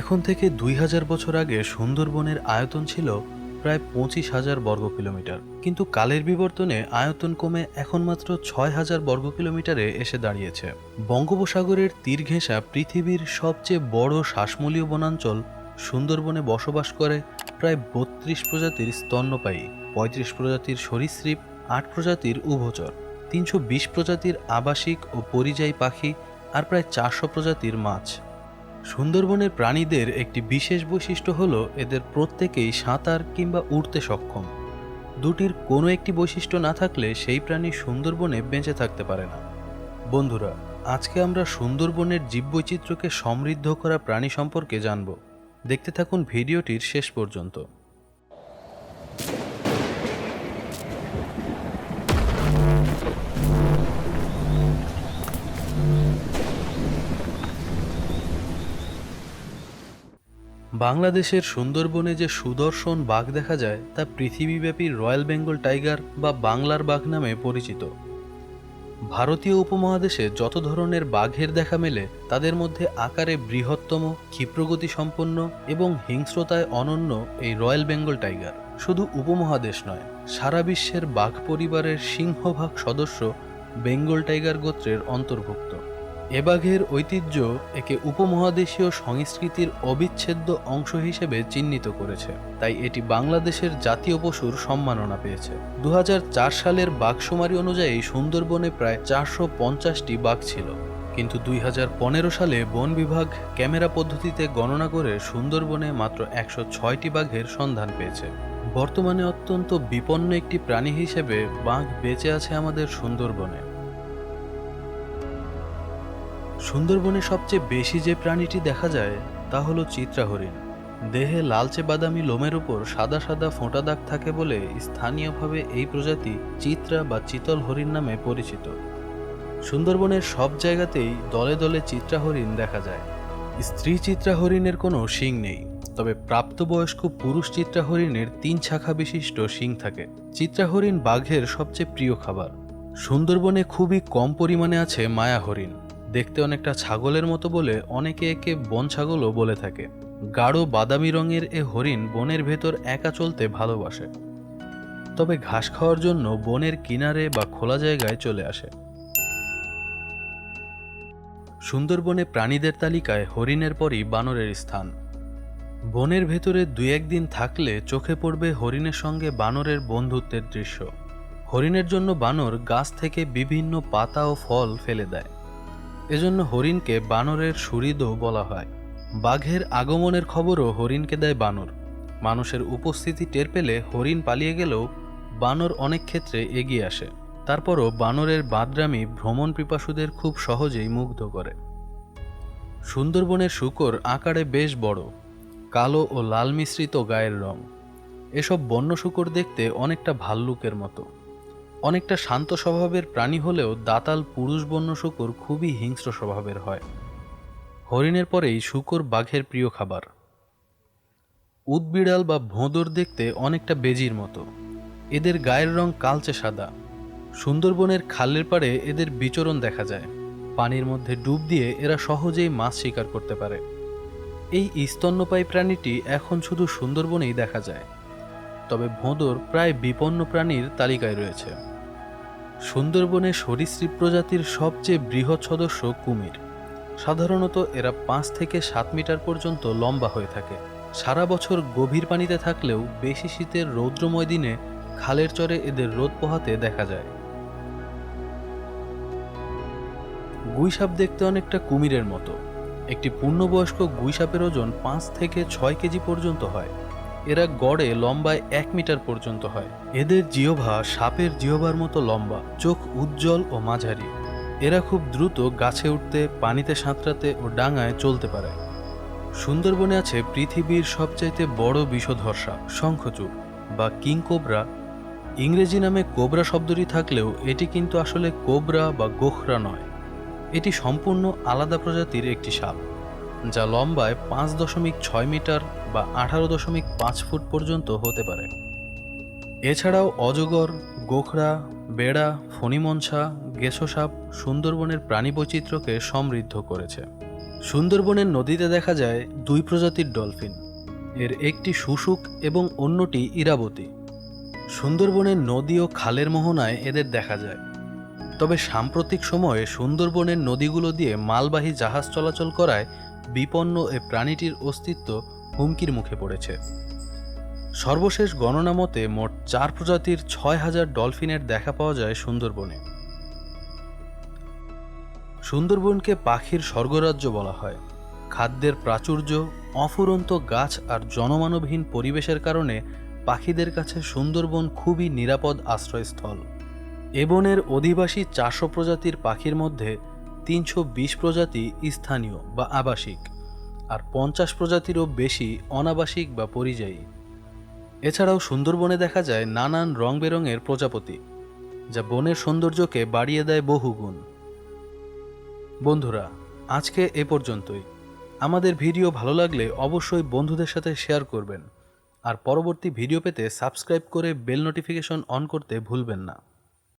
এখন থেকে দুই হাজার বছর আগে সুন্দরবনের আয়তন ছিল প্রায় পঁচিশ হাজার বর্গ কিলোমিটার। কিন্তু কালের বিবর্তনে আয়তন কমে এখন মাত্র ছয় হাজার বর্গ কিলোমিটারে এসে দাঁড়িয়েছে। বঙ্গোপসাগরের তীর ঘেঁষা পৃথিবীর সবচেয়ে বড় শ্বাসমূলীয় বনাঞ্চল সুন্দরবনে বসবাস করে প্রায় বত্রিশ প্রজাতির স্তন্যপায়ী, পঁয়ত্রিশ প্রজাতির সরীসৃপ, আট প্রজাতির উভচর, তিনশো বিশ প্রজাতির আবাসিক ও পরিযায়ী পাখি আর প্রায় চারশো প্রজাতির মাছ। সুন্দরবনের প্রাণীদের একটি বিশেষ বৈশিষ্ট্য হলো এদের প্রত্যেকেই সাঁতার কিংবা উড়তে সক্ষম। দুটির কোনো একটি বৈশিষ্ট্য না থাকলে সেই প্রাণী সুন্দরবনে বেঁচে থাকতে পারে না। বন্ধুরা, আজকে আমরা সুন্দরবনের জীববৈচিত্র্যকে সমৃদ্ধ করা প্রাণী সম্পর্কে জানব। দেখতে থাকুন ভিডিওটির শেষ পর্যন্ত। বাংলাদেশের সুন্দরবনে যে সুদর্শন বাঘ দেখা যায়, তা পৃথিবীব্যাপী রয়্যাল বেঙ্গল টাইগার বা বাংলার বাঘ নামে পরিচিত। ভারতীয় উপমহাদেশে যত ধরনের বাঘের দেখা মেলে, তাদের মধ্যে আকারে বৃহত্তম ক্ষিপ্রগতি সম্পন্ন এবং হিংস্রতায় অনন্য এই রয়্যাল বেঙ্গল টাইগার। শুধু উপমহাদেশ নয়, সারা বিশ্বের বাঘ পরিবারের সিংহভাগ সদস্য বেঙ্গল টাইগার গোত্রের অন্তর্ভুক্ত। এ বাঘের ঐতিহ্য একে উপমহাদেশীয় সংস্কৃতির অবিচ্ছেদ্য অংশ হিসেবে চিহ্নিত করেছে। তাই এটি বাংলাদেশের জাতীয় পশুর সম্মাননা পেয়েছে। দু হাজার চার সালের বাঘশুমারি অনুযায়ী সুন্দরবনে প্রায় চারশো পঞ্চাশটি বাঘ ছিল। কিন্তু দুই হাজার পনেরো সালে বন বিভাগ ক্যামেরা পদ্ধতিতে গণনা করে সুন্দরবনে মাত্র একশো ছয়টি বাঘের সন্ধান পেয়েছে। বর্তমানে অত্যন্ত বিপন্ন একটি প্রাণী হিসেবে বাঘ বেঁচে আছে আমাদের সুন্দরবনে। সুন্দরবনে সবচেয়ে বেশি যে প্রাণীটি দেখা যায়, তা হলো চিত্রা হরিণ দেহে লালচে বাদামি লোমের উপর সাদা সাদা ফোঁটা দাগ থাকে বলে স্থানীয়ভাবে এই প্রজাতি চিত্রা বা চিতল হরিণ নামে পরিচিত। সুন্দরবনের সব জায়গাতেই দলে দলে চিত্রা হরিণ দেখা যায়। স্ত্রী চিত্রা হরিণের কোনো শিং নেই, তবে প্রাপ্তবয়স্ক পুরুষ চিত্রা হরিণের তিন শাখা বিশিষ্ট শিং থাকে। চিত্রা হরিণ বাঘের সবচেয়ে প্রিয় খাবার। সুন্দরবনে খুবই কম পরিমাণে আছে মায়া হরিণ। দেখতে অনেকটা ছাগলের মতো বলে অনেকে একে বন ছাগলও বলে থাকে। গাঢ় বাদামি রঙের এ হরিণ বনের ভেতর একা চলতে ভালোবাসে। তবে ঘাস খাওয়ার জন্য বনের কিনারে বা খোলা জায়গায় চলে আসে। সুন্দরবনে প্রাণীদের তালিকায় হরিণের পরই বানরের স্থান। বনের ভেতরে দুই একদিন থাকলে চোখে পড়বে হরিণের সঙ্গে বানরের বন্ধুত্বের দৃশ্য। হরিণের জন্য বানর গাছ থেকে বিভিন্ন পাতা ও ফল ফেলে দেয়। এজন্য হরিণকে বানরের সুহৃদও বলা হয়। বাঘের আগমনের খবরও হরিণকে দেয় বানর। মানুষের উপস্থিতি টের পেলে হরিণ পালিয়ে গেলেও বানর অনেক ক্ষেত্রে এগিয়ে আসে। তারপরও বানরের বাদরামি ভ্রমণ পিপাসুদের খুব সহজেই মুগ্ধ করে। সুন্দরবনের শুকর আকারে বেশ বড়, কালো ও লাল মিশ্রিত গায়ের রং। এসব বন্য শুকর দেখতে অনেকটা ভাল্লুকের মতো। অনেকটা শান্ত স্বভাবের প্রাণী হলেও দাতাল পুরুষ বন্য শুকর খুবই হিংস্র স্বভাবের হয়। হরিণের পরেই শুকর বাঘের প্রিয় খাবার। উদবিড়াল বা ভোঁদর দেখতে অনেকটা বেজির মতো। এদের গায়ের রং কালচে সাদা। সুন্দরবনের খালের পাড়ে এদের বিচরণ দেখা যায়। পানির মধ্যে ডুব দিয়ে এরা সহজেই মাছ শিকার করতে পারে। এই স্তন্যপায়ী প্রাণীটি এখন শুধু সুন্দরবনেই দেখা যায়। তবে ভোঁদর প্রায় বিপন্ন প্রাণীর তালিকায় রয়েছে। সুন্দরবনে সরীসৃপ প্রজাতির সবচেয়ে বৃহৎ সদস্য কুমির। সাধারণত এরা পাঁচ থেকে সাত মিটার পর্যন্ত লম্বা হয়ে থাকে। সারা বছর গভীর পানিতে থাকলেও বেশি শীতের রৌদ্রময় দিনে খালের চরে এদের রোদ পোহাতে দেখা যায়। গুইসাপ দেখতে অনেকটা কুমিরের মতো। একটি পূর্ণবয়স্ক গুইসাপের ওজন পাঁচ থেকে ছয় কেজি পর্যন্ত হয়। এরা গড়ে লম্বায় এক মিটার পর্যন্ত হয়। এদের জিহ্বা সাপের জিহ্বার মতো লম্বা, চোখ উজ্জ্বল ও মাঝারি। এরা খুব দ্রুত গাছে উঠতে, পানিতে সাঁতরাতে ও ডাঙায় চলতে পারে। সুন্দরবনে আছে পৃথিবীর সবচাইতে বড় বিষধর্ষা শঙ্খচূড় বা কিং কোবরা। ইংরেজি নামে কোবরা শব্দটি থাকলেও এটি কিন্তু আসলে কোবরা বা গোখরা নয়। এটি সম্পূর্ণ আলাদা প্রজাতির একটি সাপ, যা লম্বায় পাঁচ দশমিক ছয় মিটার বা আঠারো দশমিক পাঁচ ফুট পর্যন্ত হতে পারে। এছাড়াও অজগর, গোখরা, বেড়া, ফণিমনসা গেছো সাপ সুন্দরবনের প্রাণী বৈচিত্র্যকে সমৃদ্ধ করেছে। সুন্দরবনের নদীতে দেখা যায় দুই প্রজাতির ডলফিন। এর একটি শুশুক এবং অন্যটি ইরাবতী। সুন্দরবনের নদী ও খালের মোহনায় এদের দেখা যায়। তবে সাম্প্রতিক সময়ে সুন্দরবনের নদীগুলো দিয়ে মালবাহী জাহাজ চলাচল করায় বিপন্ন এ প্রাণীটির অস্তিত্ব হুমকির মুখে পড়েছে। সর্বশেষ গণনা মতে মোট চার প্রজাতির ছয় হাজার ডলফিনের দেখা পাওয়া যায় সুন্দরবনে। সুন্দরবনকে পাখির স্বর্গরাজ্য বলা হয়। খাদ্যের প্রাচুর্য, অফুরন্ত গাছ আর জনমানবহীন পরিবেশের কারণে পাখিদের কাছে সুন্দরবন খুবই নিরাপদ আশ্রয়স্থল। এ বনের অধিবাসী চারশো প্রজাতির পাখির মধ্যে তিনশো বিশ প্রজাতি স্থানীয় বা আবাসিক। আর পঞ্চাশ প্রজাতিরও বেশি অনাবাসিক বা পরিযায়ী। এছাড়াও সুন্দরবনে দেখা যায় নানান রং বেরঙের প্রজাপতি, যা বনের সৌন্দর্যকে বাড়িয়ে দেয় বহুগুণ বন্ধুরা, আজকে এ পর্যন্তই। আমাদের ভিডিও ভালো লাগলে অবশ্যই বন্ধুদের সাথে শেয়ার করবেন। আর পরবর্তী ভিডিও পেতে সাবস্ক্রাইব করে বেল নোটিফিকেশন অন করতে ভুলবেন না।